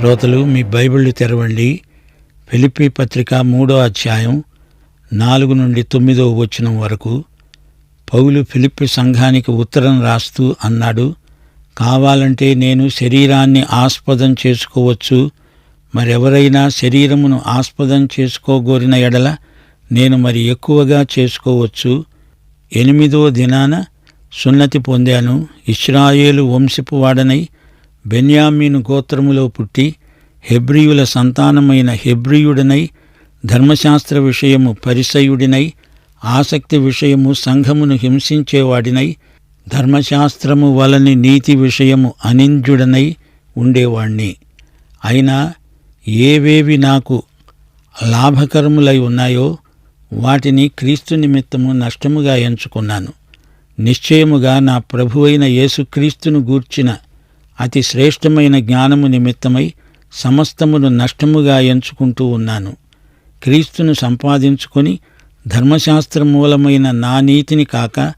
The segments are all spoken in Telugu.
శ్రోతలు మీ బైబిళ్ళు తెరవండి. ఫిలిపి పత్రిక మూడో అధ్యాయం నాలుగు నుండి తొమ్మిదో వచనం వరకు పౌలు ఫిలిప్పి సంఘానికి ఉత్తరం రాస్తూ అన్నాడు కావాలంటే నేను శరీరాన్ని ఆస్పదం చేసుకోవచ్చు. మరెవరైనా శరీరమును ఆస్పదం చేసుకోగోరిన ఎడల నేను మరి ఎక్కువగా చేసుకోవచ్చు. ఎనిమిదో దినాన సున్నతి పొందాను. ఇస్రాయేలు వంశపు వాడనై బెన్యామీను గోత్రములో పుట్టి హెబ్రియుల సంతానమైన హెబ్రియుడనై ధర్మశాస్త్ర విషయము పరిసయుడినై ఆసక్తి విషయము సంఘమును హింసించేవాడినై ధర్మశాస్త్రము వలని నీతి విషయము అనింద్యుడనై ఉండేవాణ్ణి. అయినా ఏవేవి నాకు లాభకరములై ఉన్నాయో వాటిని క్రీస్తు నిమిత్తము నష్టముగా ఎంచుకున్నాను. నిశ్చయముగా నా ప్రభువైన యేసుక్రీస్తును గూర్చిన అతి శ్రేష్టమైన జ్ఞానము నిమిత్తమై సమస్తమును నష్టముగా ఎంచుకుంటూ ఉన్నాను. క్రీస్తును సంపాదించుకొని ధర్మశాస్త్ర మూలమైన నా నీతిని కాక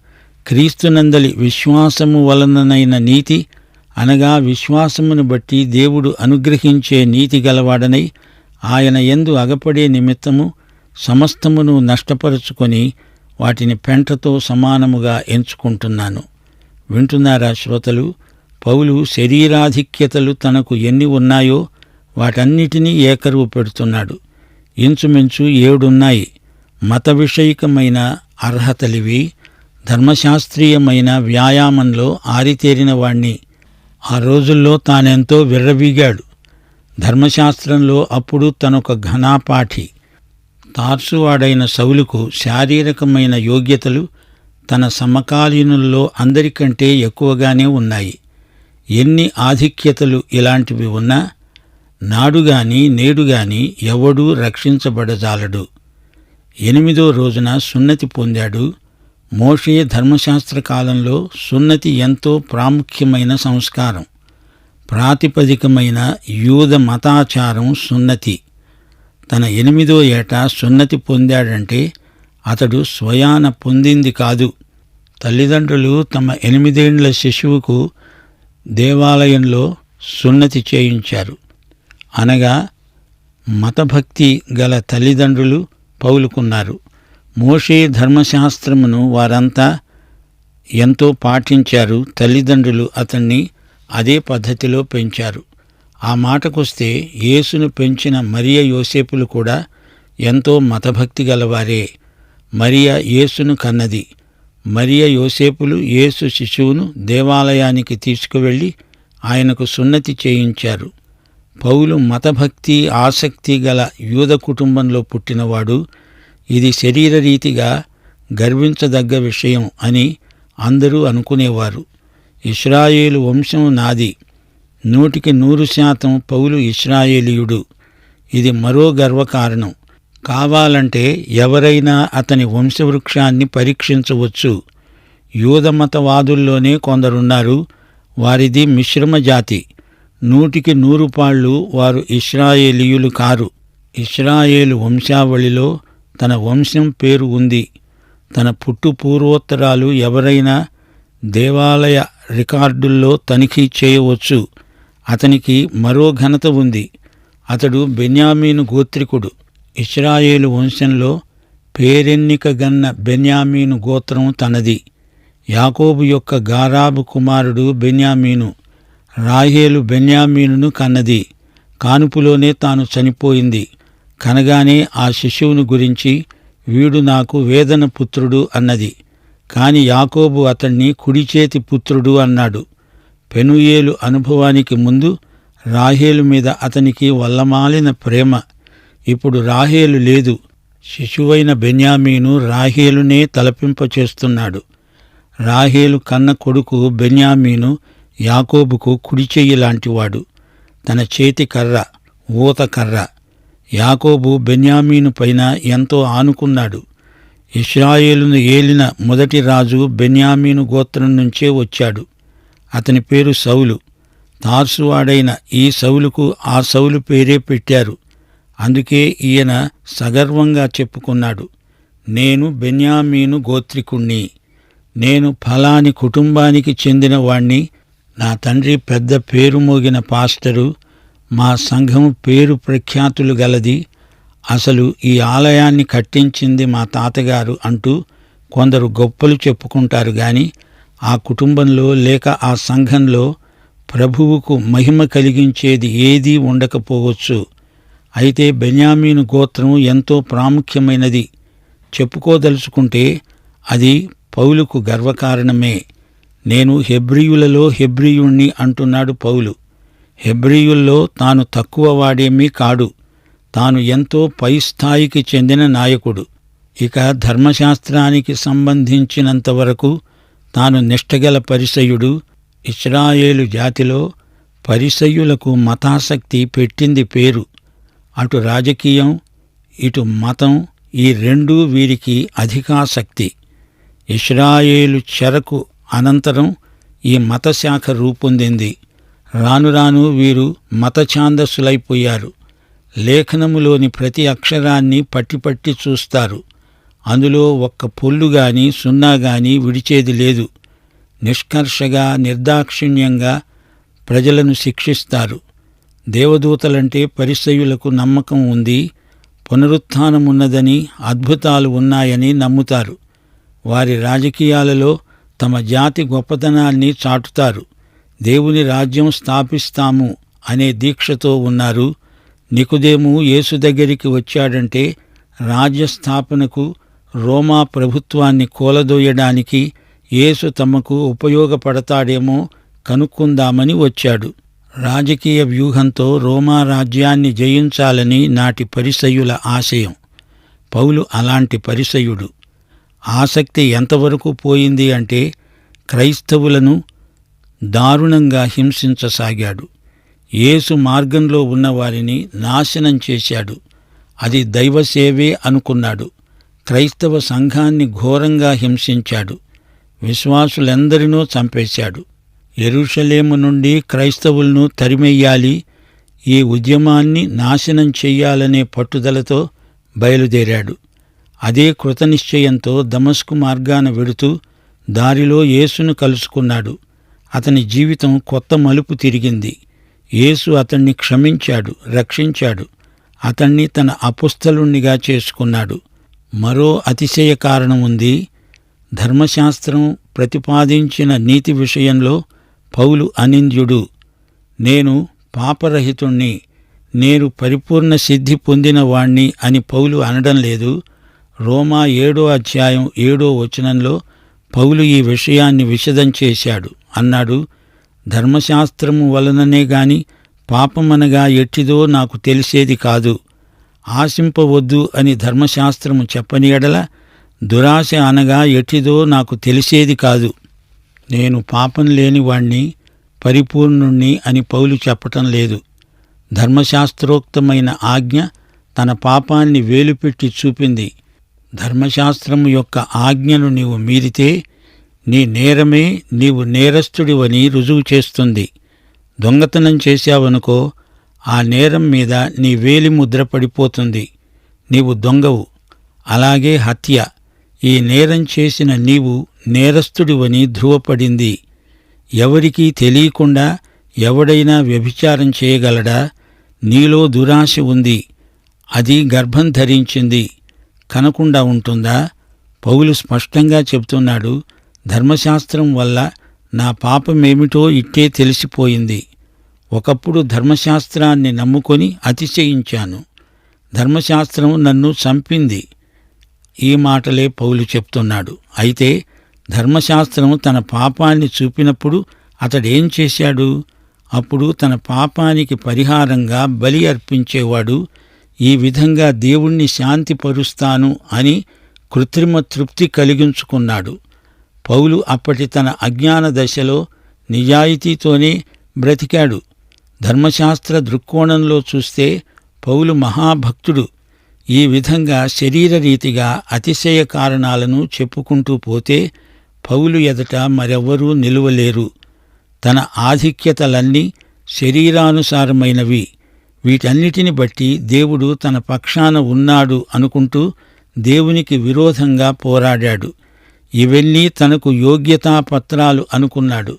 క్రీస్తునందలి విశ్వాసము వలననైన నీతి అనగా విశ్వాసమును బట్టి దేవుడు అనుగ్రహించే నీతి గలవాడనై ఆయన ఎందు అగపడే నిమిత్తము సమస్తమును నష్టపరుచుకొని వాటిని పెంటతో సమానముగా ఎంచుకుంటున్నాను. వింటున్నారా శ్రోతలు? పౌలు శరీరాధిక్యతలు తనకు ఎన్ని ఉన్నాయో వాటన్నిటినీ ఏకరువు పెడుతున్నాడు. ఇంచుమించు ఏడున్నాయి. మత విషయికమైన అర్హతలివి ధర్మశాస్త్రీయమైన వ్యాయామంలో ఆరితేరిన వాణ్ణి. ఆ రోజుల్లో తానెంతో విర్రవీగాడు. ధర్మశాస్త్రంలో అప్పుడు తనొక ఘనాపాఠి. తార్సువాడైన సౌలుకు శారీరకమైన యోగ్యతలు తన సమకాలీనుల్లో అందరికంటే ఎక్కువగానే ఉన్నాయి. ఎన్ని ఆధిక్యతలు ఇలాంటివి ఉన్నా నాడుగాని నేడుగాని ఎవడూ రక్షించబడజాలడు. ఎనిమిదో రోజున సున్నతి పొందాడు. మోషే ధర్మశాస్త్ర కాలంలో సున్నతి ఎంతో ప్రాముఖ్యమైన సంస్కారం. ప్రాతిపదికమైన యూద మతాచారం సున్నతి. తన ఎనిమిదో ఏట సున్నతి పొందాడంటే అతడు స్వయాన పొందింది కాదు. తల్లిదండ్రులు తమ ఎనిమిదేండ్ల శిశువుకు దేవాలయంలో సున్నతి చేయించారు. అనగా మతభక్తి గల తల్లిదండ్రులు పౌలుకున్నారు. మోషే ధర్మశాస్త్రమును వారంతా ఎంతో పాటించారు. తల్లిదండ్రులు అతన్ని అదే పద్ధతిలో పెంచారు. ఆ మాటకొస్తే యేసును పెంచిన మరియ యోసేపులు కూడా ఎంతో మతభక్తి గలవారే. మరియ యేసును కన్నది. మరియ యోసేపులు యేసు శిశువును దేవాలయానికి తీసుకువెళ్ళి ఆయనకు సున్నతి చేయించారు. పౌలు మతభక్తి ఆసక్తి గల యూద కుటుంబంలో పుట్టినవాడు ఇది శరీరరీతిగా గర్వించదగ్గ విషయం అని అందరూ అనుకునేవారు. ఇస్రాయేలు వంశం నాది. నూటికి నూరు శాతం పౌలు ఇస్రాయేలీయుడు ఇది మరో గర్వకారణం. కావాలంటే ఎవరైనా అతని వంశవృక్షాన్ని పరీక్షించవచ్చు. యూదమతవాదుల్లోనే కొందరున్నారు. వారిది మిశ్రమ జాతి. నూటికి నూరు పాళ్ళు వారు ఇస్రాయేలీయులు కారు. ఇస్రాయేలు వంశావళిలో తన వంశం పేరు ఉంది. తన పుట్టు పూర్వోత్తరాలు ఎవరైనా దేవాలయ రికార్డుల్లో తనిఖీ చేయవచ్చు. అతనికి మరో ఘనత ఉంది. అతడు బెన్యామీను గోత్రికుడు. ఇస్రాయేలు వంశంలో పేరెన్నిక గన్న బెన్యామీను గోత్రం తనది. యాకోబు యొక్క గారాబు కుమారుడు బెన్యామీను రాహేలు బెన్యామీనును కన్నది. కానుపులోనే తాను చనిపోయింది. కనగానే ఆ శిశువును గురించి వీడు నాకు వేదన పుత్రుడు అన్నది. కాని యాకోబు అతణ్ణి కుడిచేతి పుత్రుడు అన్నాడు. పెనుయేలు అనుభవానికి ముందు రాహేలు మీద అతనికి వల్లమాలిన ప్రేమ. ఇప్పుడు రాహేలు లేదు. శిశువైన బెన్యామీను రాహేలునే తలపింపచేస్తున్నాడు. రాహేలు కన్న కొడుకు బెన్యామీను యాకోబుకు కుడిచెయ్యి లాంటివాడు. తన చేతి కర్ర ఊత కర్ర. యాకోబు బెన్యామీను పైన ఎంతో ఆనుకున్నాడు. ఇస్రాయేలును ఏలిన మొదటి రాజు బెన్యామీను గోత్రం నుంచే వచ్చాడు. అతని పేరు సౌలు. తార్సువాడైన ఈ సౌలుకు ఆ సౌలు పేరే పెట్టారు. అందుకే ఈయన సగర్వంగా చెప్పుకున్నాడు నేను బెన్యామీను గోత్రికుణ్ణి. నేను ఫలాని కుటుంబానికి చెందిన వాణ్ణి. నా తండ్రి పెద్ద పేరు మోగిన పాస్టరు. మా సంఘం పేరు ప్రఖ్యాతులు గలది. అసలు ఈ ఆలయాన్ని కట్టించింది మా తాతగారు అంటూ కొందరు గొప్పలు చెప్పుకుంటారు గాని ఆ కుటుంబంలో లేక ఆ సంఘంలో ప్రభువుకు మహిమ కలిగించేది ఏదీ ఉండకపోవచ్చు. అయితే బెన్యామీను గోత్రం ఎంతో ప్రాముఖ్యమైనది. చెప్పుకోదలుచుకుంటే అది పౌలుకు గర్వకారణమే. నేను హెబ్రియులలో హెబ్రియుణ్ణి అంటున్నాడు పౌలు. హెబ్రియుల్లో తాను తక్కువ వాడేమీ కాడు. తాను ఎంతో పై స్థాయికి చెందిన నాయకుడు. ఇక ధర్మశాస్త్రానికి సంబంధించినంతవరకు తాను నిష్టగల పరిసయుడు. ఇస్రాయేలు జాతిలో పరిసయులకు మతాసక్తి పెట్టింది పేరు. అటు రాజకీయం ఇటు మతం ఈ రెండూ వీరికి అధికాసక్తి. ఇస్రాయేలు చెరకు అనంతరం ఈ మతశాఖ రూపొందింది. రాను రాను వీరు మతఛాందస్సులైపోయారు. లేఖనములోని ప్రతి అక్షరాన్ని పట్టి పట్టి చూస్తారు. అందులో ఒక్క పొల్లు గాని సున్నా గాని విడిచేది లేదు. నిష్కర్షగా నిర్దాక్షిణ్యంగా ప్రజలను శిక్షిస్తారు. దేవదూతలంటే పరిసయులకు నమ్మకం ఉంది పునరుత్థానమున్నదని అద్భుతాలు ఉన్నాయని నమ్ముతారు. వారి రాజకీయాలలో తమ జాతి గొప్పతనాన్ని చాటుతారు. దేవుని రాజ్యం స్థాపిస్తాము అనే దీక్షతో ఉన్నారు. నికుదేము యేసు దగ్గరికి వచ్చాడంటే రాజ్య స్థాపనకు రోమా ప్రభుత్వాన్ని కూలదోయడానికి యేసు తమకు ఉపయోగపడతాడేమో కనుక్కుందామని వచ్చాడు. రాజకీయ వ్యూహంతో రోమా రాజ్యాన్ని జయించాలని నాటి పరిసయుల ఆశయం. పౌలు అలాంటి పరిసయుడు ఆసక్తి ఎంతవరకు పోయింది అంటే క్రైస్తవులను దారుణంగా హింసించసాగాడు. యేసు మార్గంలో ఉన్నవారిని నాశనం చేశాడు. అది దైవసేవే అనుకున్నాడు. క్రైస్తవ సంఘాన్ని ఘోరంగా హింసించాడు. విశ్వాసులెందరినో చంపేశాడు. ఎరుషలేము నుండి క్రైస్తవులను తరిమెయ్యాలి ఈ ఉద్యమాన్ని నాశనం చెయ్యాలనే పట్టుదలతో బయలుదేరాడు. అదే కృతనిశ్చయంతో దమస్కు మార్గాన వెడుతూ దారిలో యేసును కలుసుకున్నాడు. అతని జీవితం కొత్త మలుపు తిరిగింది. యేసు అతన్ని క్షమించాడు రక్షించాడు. అతన్ని తన అపుస్తలుణ్ణిగా చేసుకున్నాడు. మరో అతిశయ కారణం ఉంది. ధర్మశాస్త్రం ప్రతిపాదించిన నీతి విషయంలో పౌలు అనింద్యుడు నేను పాపరహితుణ్ణి నేను పరిపూర్ణ సిద్ధి పొందినవాణ్ణి అని పౌలు అనడం లేదు. రోమా ఏడో అధ్యాయం ఏడో వచనంలో పౌలు ఈ విషయాన్ని విశదం చేశాడు. అన్నాడు ధర్మశాస్త్రము వలననే గాని పాపమనగా ఎట్టిదో నాకు తెలిసేది కాదు. ఆశింపవద్దు అని ధర్మశాస్త్రము చెప్పని ఎడల దురాశ అనగా ఎట్టిదో నాకు తెలిసేది కాదు. నేను పాపం లేనివాణ్ణి పరిపూర్ణుణ్ణి అని పౌలు చెప్పటం లేదు. ధర్మశాస్త్రోక్తమైన ఆజ్ఞ తన పాపాన్ని వేలుపెట్టి చూపింది. ధర్మశాస్త్రము యొక్క ఆజ్ఞను నీవు మీరితే నీ నేరమే నీవు నేరస్తుడివని రుజువు చేస్తుంది. దొంగతనం చేశావనుకో ఆ నేరం మీద నీ వేలి ముద్ర పడిపోతుంది. నీవు దొంగవు. అలాగే హత్య. ఈ నేరం చేసిన నీవు నేరస్తుడివని ధృవపడింది. ఎవరికీ తెలియకుండా ఎవడైనా వ్యభిచారం చేయగలడా? నీలో దురాశ ఉంది. అది గర్భం ధరించింది. కనకుండా ఉంటుందా? పౌలు స్పష్టంగా చెబుతున్నాడు ధర్మశాస్త్రం వల్ల నా పాపమేమిటో ఇట్టే తెలిసిపోయింది. ఒకప్పుడు ధర్మశాస్త్రాన్ని నమ్ముకొని అతిశయించాను. ధర్మశాస్త్రం నన్ను చంపింది. ఈ మాటలే పౌలు చెప్తున్నాడు. అయితే ధర్మశాస్త్రం తన పాపాన్ని చూపినప్పుడు అతడేం చేశాడు? అప్పుడు తన పాపానికి పరిహారంగా బలి అర్పించేవాడు ఈ విధంగా దేవుణ్ణి శాంతిపరుస్తాను అని కృత్రిమ తృప్తి కలిగించుకున్నాడు. పౌలు అప్పటి తన అజ్ఞాన దశలో నిజాయితీతోనే బ్రతికాడు. ధర్మశాస్త్ర దృక్కోణంలో చూస్తే పౌలు మహాభక్తుడు. ఈ విధంగా శరీరరీతిగా అతిశయ కారణాలను చెప్పుకుంటూ పోతే పౌలు ఎదట మరెవ్వరూ నిలువలేరు. తన ఆధిక్యతలన్నీ శరీరానుసారమైనవి. వీటన్నిటిని బట్టి దేవుడు తన పక్షాన ఉన్నాడు అనుకుంటూ దేవునికి విరోధంగా పోరాడాడు. ఇవన్నీ తనకు యోగ్యతాపత్రాలు అనుకున్నాడు.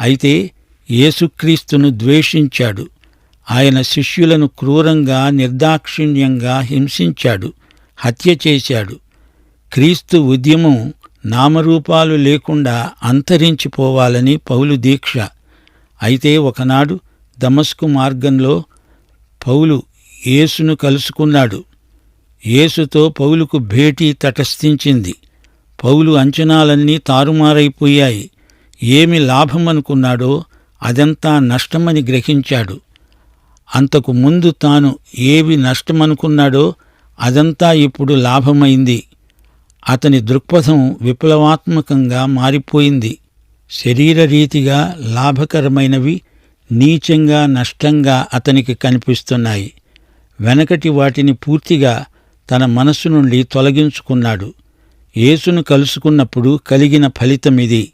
అయితే యేసుక్రీస్తును ద్వేషించాడు. ఆయన శిష్యులను క్రూరంగా నిర్దాక్షిణ్యంగా హింసించాడు. హత్య చేశాడు. క్రీస్తు ఉద్యమం నామరూపాలు లేకుండా అంతరించిపోవాలని పౌలు దీక్ష. అయితే ఒకనాడు దమస్కు మార్గంలో పౌలు యేసును కలుసుకున్నాడు. యేసుతో పౌలుకు భేటీ తటస్థించింది. పౌలు అంచనాలన్నీ తారుమారైపోయాయి. ఏమి లాభమనుకున్నాడో అదంతా నష్టమని గ్రహించాడు. అంతకు ముందు తాను ఏవి నష్టమనుకున్నాడో అదంతా ఇప్పుడు లాభమైంది. అతని దృక్పథం విప్లవాత్మకంగా మారిపోయింది. శరీరరీతిగా లాభకరమైనవి నీచంగా నష్టంగా అతనికి కనిపిస్తున్నాయి. వెనకటి వాటిని పూర్తిగా తన మనస్సు నుండి తొలగించుకున్నాడు. యేసును కలుసుకున్నప్పుడు కలిగిన ఫలితమిది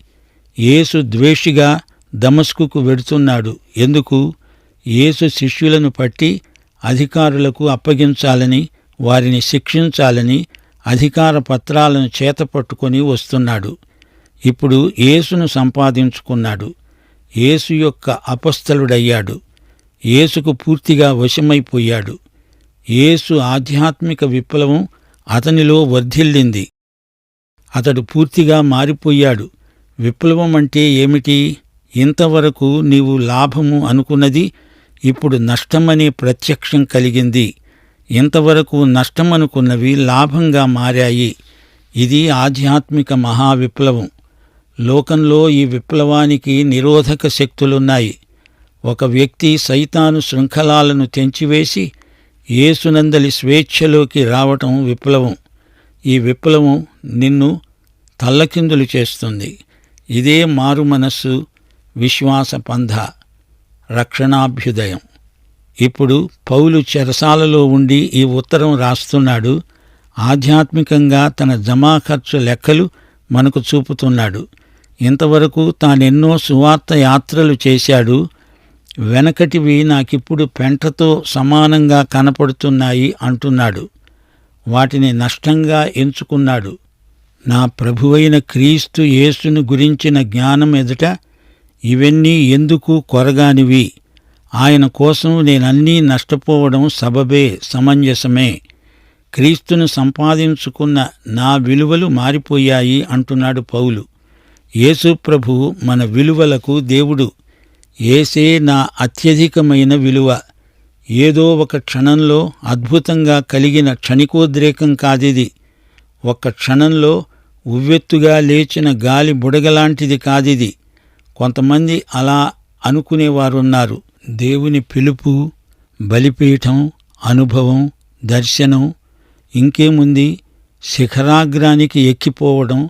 యేసు ద్వేషిగా దమస్కుకు వెడుతున్నాడు. ఎందుకు? యేసు శిష్యులను పట్టి అధికారులకు అప్పగించాలని వారిని శిక్షించాలని అధికార పత్రాలను చేతపట్టుకొని వస్తున్నాడు. ఇప్పుడు యేసును సంపాదించుకున్నాడు. యేసు యొక్క అపస్థలుడయ్యాడు. యేసుకు పూర్తిగా వశమైపోయాడు. యేసు ఆధ్యాత్మిక విప్లవం అతనిలో వర్ధిల్లింది. అతడు పూర్తిగా మారిపోయాడు. విప్లవం అంటే ఏమిటి? ఇంతవరకు నీవు లాభము అనుకున్నది ఇప్పుడు నష్టమనే ప్రత్యక్షం కలిగింది. ఇంతవరకు నష్టమనుకున్నవి లాభంగా మారాయి. ఇది ఆధ్యాత్మిక మహావిప్లవం. లోకంలో ఈ విప్లవానికి నిరోధక శక్తులున్నాయి. ఒక వ్యక్తి సైతాను శృంఖలాలను తెంచివేసి ఏసునందలి స్వేచ్ఛలోకి రావటం విప్లవం. ఈ విప్లవం నిన్ను తల్లకిందులు చేస్తుంది. ఇదే మారు మనస్సు విశ్వాస పంధ. రక్షణాభ్యుదయం. ఇప్పుడు పౌలు చెరసాలలో ఉండి ఈ ఉత్తరం రాస్తున్నాడు. ఆధ్యాత్మికంగా తన జమా ఖర్చు లెక్కలు మనకు చూపుతున్నాడు. ఇంతవరకు తానెన్నో సువార్త యాత్రలు చేశాడు. వెనకటివి నాకిప్పుడు పెంటతో సమానంగా కనపడుతున్నాయి అంటున్నాడు. వాటిని నష్టంగా ఎంచుకున్నాడు. నా ప్రభువైన క్రీస్తు యేసును గురించిన జ్ఞానం ఎదుట ఇవన్నీ ఎందుకు కొరగానివి? ఆయన కోసం నేనన్నీ నష్టపోవడం సబబే సమంజసమే. క్రీస్తును సంపాదించుకున్న నా విలువలు మారిపోయాయి అంటున్నాడు పౌలు. యేసుప్రభు మన విలువలకు దేవుడు. ఏసే నా అత్యధికమైన విలువ. ఏదో ఒక క్షణంలో అద్భుతంగా కలిగిన క్షణికోద్రేకం కాదిది. ఒక్క క్షణంలో ఉవ్వెత్తుగా లేచిన గాలి బుడగలాంటిది కాదిది. కొంతమంది అలా అనుకునేవారున్నారు. దేవుని పిలుపు బలిపీఠం అనుభవం దర్శనం ఇంకేముంది? శిఖరాగ్రానికి ఎక్కిపోవడం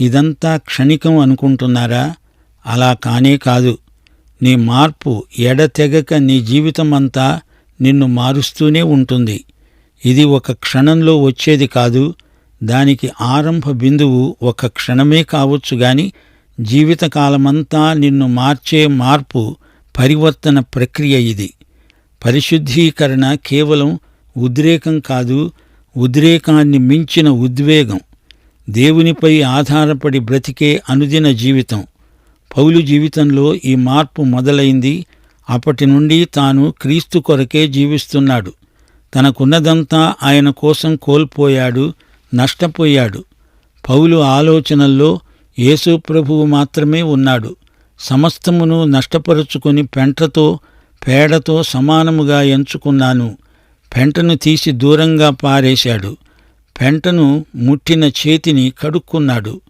ఇదంతా క్షణికం అనుకుంటున్నారా? అలా కానే కాదు. నీ మార్పు ఎడతెగక నీ జీవితమంతా నిన్ను మారుస్తూనే ఉంటుంది. ఇది ఒక క్షణంలో వచ్చేది కాదు. దానికి ఆరంభ బిందువు ఒక క్షణమే కావచ్చు గాని జీవితకాలమంతా నిన్ను మార్చే మార్పు పరివర్తన ప్రక్రియ ఇది. పరిశుద్ధీకరణ కేవలం ఉద్రేకం కాదు ఉద్రేకాన్ని మించిన ఉద్వేగం. దేవునిపై ఆధారపడి బ్రతికే అనుదిన జీవితం. పౌలు జీవితంలో ఈ మార్పు మొదలైంది. అప్పటి నుండి తాను క్రీస్తు కొరకే జీవిస్తున్నాడు. తనకున్నదంతా ఆయన కోసం కోల్పోయాడు నష్టపోయాడు. పౌలు ఆలోచనల్లో యేసు ప్రభువు మాత్రమే ఉన్నాడు. సమస్తమును నష్టపరుచుకొని పెంటతో పేడతో సమానముగా ఎంచుకున్నాను. పెంటను తీసి దూరంగా పారేశాడు. పెంటను ముట్టిన చేతిని కడుక్కున్నాడు.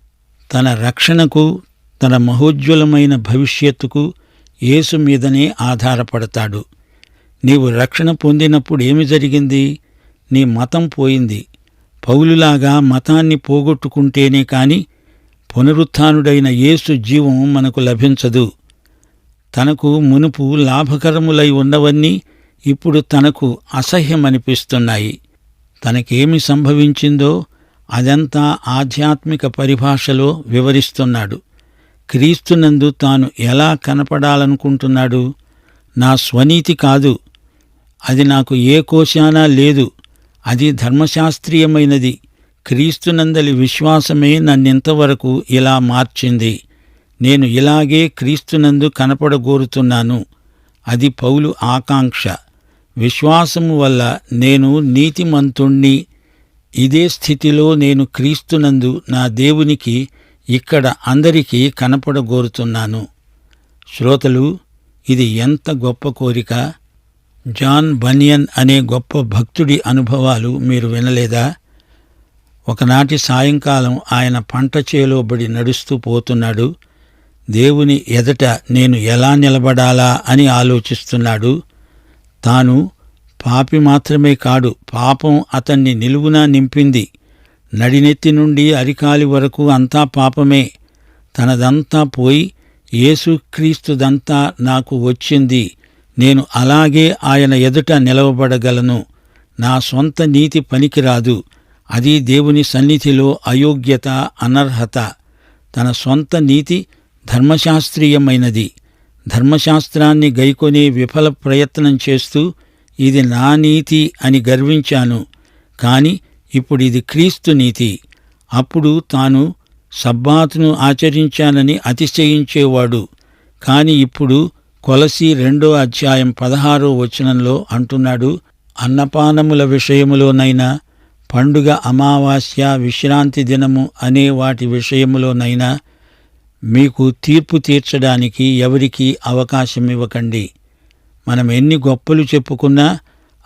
తన రక్షణకు తన మహోజ్వలమైన భవిష్యత్తుకు యేసు మీదనే ఆధారపడతాడు. నీవు రక్షణ పొందినప్పుడు ఏమి జరిగింది? నీ మతం పోయింది. పౌలులాగా మతాన్ని పోగొట్టుకుంటేనే కాని పునరుత్డైన యేసు జీవం మనకు లభించదు. తనకు మునుపు లాభకరములై ఉన్నవన్నీ ఇప్పుడు తనకు అసహ్యమనిపిస్తున్నాయి. తనకేమి సంభవించిందో అదంతా ఆధ్యాత్మిక పరిభాషలో వివరిస్తున్నాడు. క్రీస్తునందు తాను ఎలా కనపడాలనుకుంటున్నాడు? నా స్వనీతి కాదు. అది నాకు ఏ కోశానా లేదు. అది ధర్మశాస్త్రీయమైనది. క్రీస్తునందలి విశ్వాసమే నన్నింతవరకు ఇలా మార్చింది. నేను ఇలాగే క్రీస్తునందు కనపడగోరుతున్నాను. అది పౌలు ఆకాంక్ష. విశ్వాసము వల్ల నేను నీతిమంతుణ్ణి. ఇదే స్థితిలో నేను క్రీస్తునందు నా దేవునికి ఇక్కడ అందరికీ కనపడగోరుతున్నాను. శ్రోతలు ఇది ఎంత గొప్ప కోరిక? జాన్ బనియన్ అనే గొప్ప భక్తుడి అనుభవాలు మీరు వినలేదా? ఒకనాటి సాయంకాలం ఆయన పంట చేలోబడి నడుస్తూ పోతున్నాడు. దేవుని ఎదట నేను ఎలా నిలబడాలా అని ఆలోచిస్తున్నాడు. తాను పాపి మాత్రమే కాడు పాపం అతన్ని నిలువునా నింపింది. నడినెత్తి నుండి అరికాలి వరకు అంతా పాపమే. తనదంతా పోయి యేసుక్రీస్తుదంతా నాకు వచ్చింది. నేను అలాగే ఆయన ఎదుట నిలవబడగలను. నా సొంత నీతి పనికిరాదు. అది దేవుని సన్నిధిలో అయోగ్యత అనర్హత తన సొంత నీతి ధర్మశాస్త్రీయమైనది. ధర్మశాస్త్రాన్ని గైకొనే విఫల ప్రయత్నం చేస్తూ ఇది నా నీతి అని గర్వించాను. కాని ఇప్పుడు ఇది క్రీస్తు నీతి. అప్పుడు తాను సబ్బాతును ఆచరించానని అతిశయించేవాడు. కాని ఇప్పుడు కొలసి రెండో అధ్యాయం పదహారో వచనంలో అంటున్నాడు అన్నపానముల విషయములోనైనా పండుగ అమావాస్య విశ్రాంతి దినము అనే వాటి విషయములోనైనా మీకు తీర్పు తీర్చడానికి ఎవరికీ అవకాశం ఇవ్వకండి. మనం ఎన్ని గొప్పలు చెప్పుకున్నా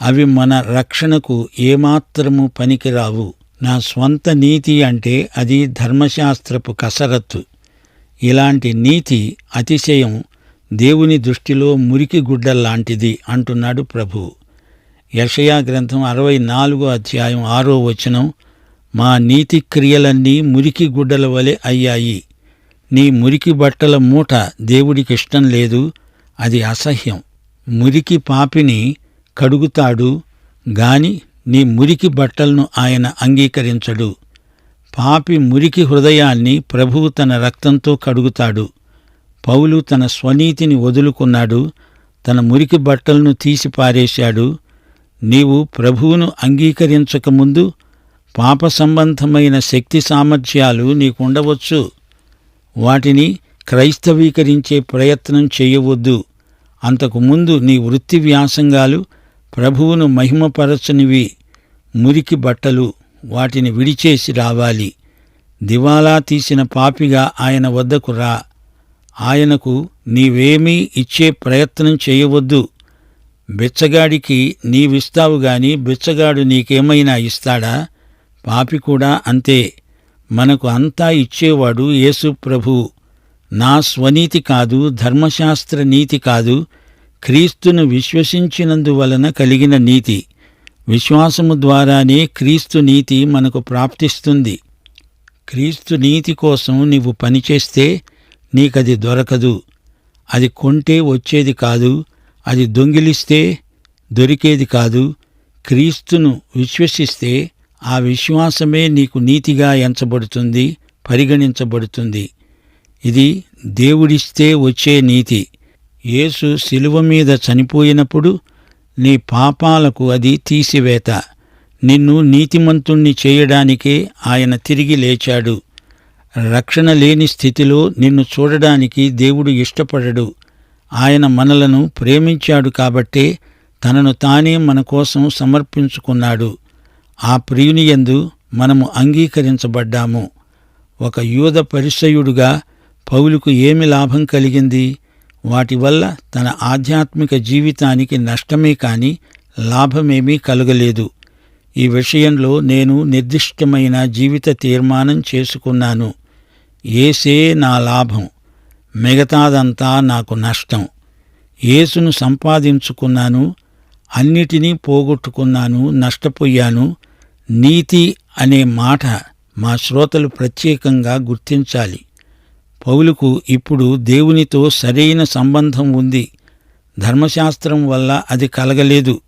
అవి మన రక్షణకు ఏమాత్రము పనికిరావు. నా స్వంత నీతి అంటే అది ధర్మశాస్త్రపు కసరత్తు. ఇలాంటి నీతి అతిశయం దేవుని దృష్టిలో మురికి గుడ్డల్లాంటిది అంటున్నాడు ప్రభు. యషయా గ్రంథం అరవై నాలుగో అధ్యాయం ఆరో వచనం మా నీతి క్రియలన్నీ మురికి గుడ్డల వలె అయ్యాయి. నీ మురికి బట్టల మూట దేవుడికిష్టం లేదు అది అసహ్యం. మురికి పాపిని కడుగుతాడు గాని నీ మురికి బట్టలను ఆయన అంగీకరించడు. పాపి మురికి హృదయాన్ని ప్రభువు తన రక్తంతో కడుగుతాడు. పౌలు తన స్వనీతిని వదులుకున్నాడు తన మురికి బట్టలను తీసి పారేశాడు నీవు ప్రభువును అంగీకరించకముందు పాప సంబంధమైన శక్తి సామర్థ్యాలు నీకుండవచ్చు. వాటిని క్రైస్తవీకరించే ప్రయత్నం చేయవద్దు. అంతకుముందు నీ వృత్తి వ్యాసంగాలు ప్రభువును మహిమపరచనివి. మురికి బట్టలు వాటిని విడిచేసి రావాలి. దివాలా తీసిన పాపిగా ఆయన వద్దకు రా. ఆయనకు నీవేమీ ఇచ్చే ప్రయత్నం చేయవద్దు. బిచ్చగాడికి నీవిస్తావు గాని బిచ్చగాడు నీకేమైనా ఇస్తాడా? పాపి కూడా అంతే. మనకు అంతా ఇచ్చేవాడు యేసు ప్రభు. నా స్వనీతి కాదు ధర్మశాస్త్ర నీతి కాదు. క్రీస్తును విశ్వసించినందువలన కలిగిన నీతి. విశ్వాసము ద్వారానే క్రీస్తు నీతి మనకు ప్రాప్తిస్తుంది. క్రీస్తు నీతి కోసం నీవు పనిచేస్తే నీకది దొరకదు. అది కొంటే వచ్చేది కాదు. అది దొంగిలిస్తే దొరికేది కాదు. క్రీస్తును విశ్వసిస్తే ఆ విశ్వాసమే నీకు నీతిగా ఎంచబడుతుంది పరిగణించబడుతుంది. ఇది దేవుడిస్తే వచ్చే నీతి. యేసు శిలువ మీద చనిపోయినప్పుడు నీ పాపాలకు అది తీసివేత. నిన్ను నీతిమంతుణ్ణి చేయడానికే ఆయన తిరిగి లేచాడు. రక్షణ లేని స్థితిలో నిన్ను చూడడానికి దేవుడు ఇష్టపడడు. ఆయన మనలను ప్రేమించాడు కాబట్టే తనను తానే మన కోసం సమర్పించుకున్నాడు. ఆ ప్రియునియందు మనము అంగీకరించబడ్డాము. ఒక యూద పరిసయుడుగా పౌలుకు ఏమి లాభం కలిగింది? వాటి వల్ల తన ఆధ్యాత్మిక జీవితానికి నష్టమే కాని లాభమేమీ కలగలేదు. ఈ విషయంలో నేను నిర్దిష్టమైన జీవిత తీర్మానం చేసుకున్నాను. ఏసే నా లాభం. మిగతాదంతా నాకు నష్టం. యేసును సంపాదించుకున్నాను అన్నిటినీ పోగొట్టుకున్నాను నష్టపోయాను. నీతి అనే మాట మా శ్రోతలు ప్రత్యేకంగా గుర్తించాలి. పౌలుకు ఇప్పుడు దేవునితో సరైన సంబంధం ఉంది. ధర్మశాస్త్రం వల్ల అది కలగలేదు.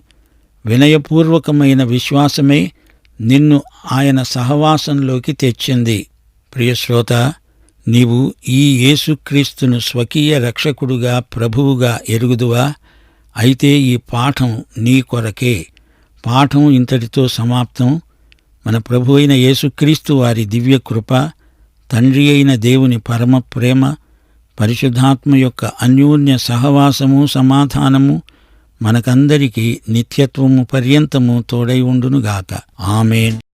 వినయపూర్వకమైన విశ్వాసమే నిన్ను ఆయన సహవాసంలోకి తెచ్చింది. ప్రియశ్రోత నీవు ఈ యేసుక్రీస్తును స్వకీయ రక్షకుడుగా ప్రభువుగా ఎరుగుదువా? అయితే ఈ పాఠం నీ కొరకే. పాఠం ఇంతటితో సమాప్తం. మన ప్రభు అయిన యేసుక్రీస్తు వారి దివ్య కృప తండ్రి అయిన దేవుని పరమ ప్రేమ పరిశుద్ధాత్మ యొక్క అన్యోన్య సహవాసము సమాధానము మనకందరికీ నిత్యత్వము పర్యంతము తోడై ఉండునుగాక. ఆమెన్.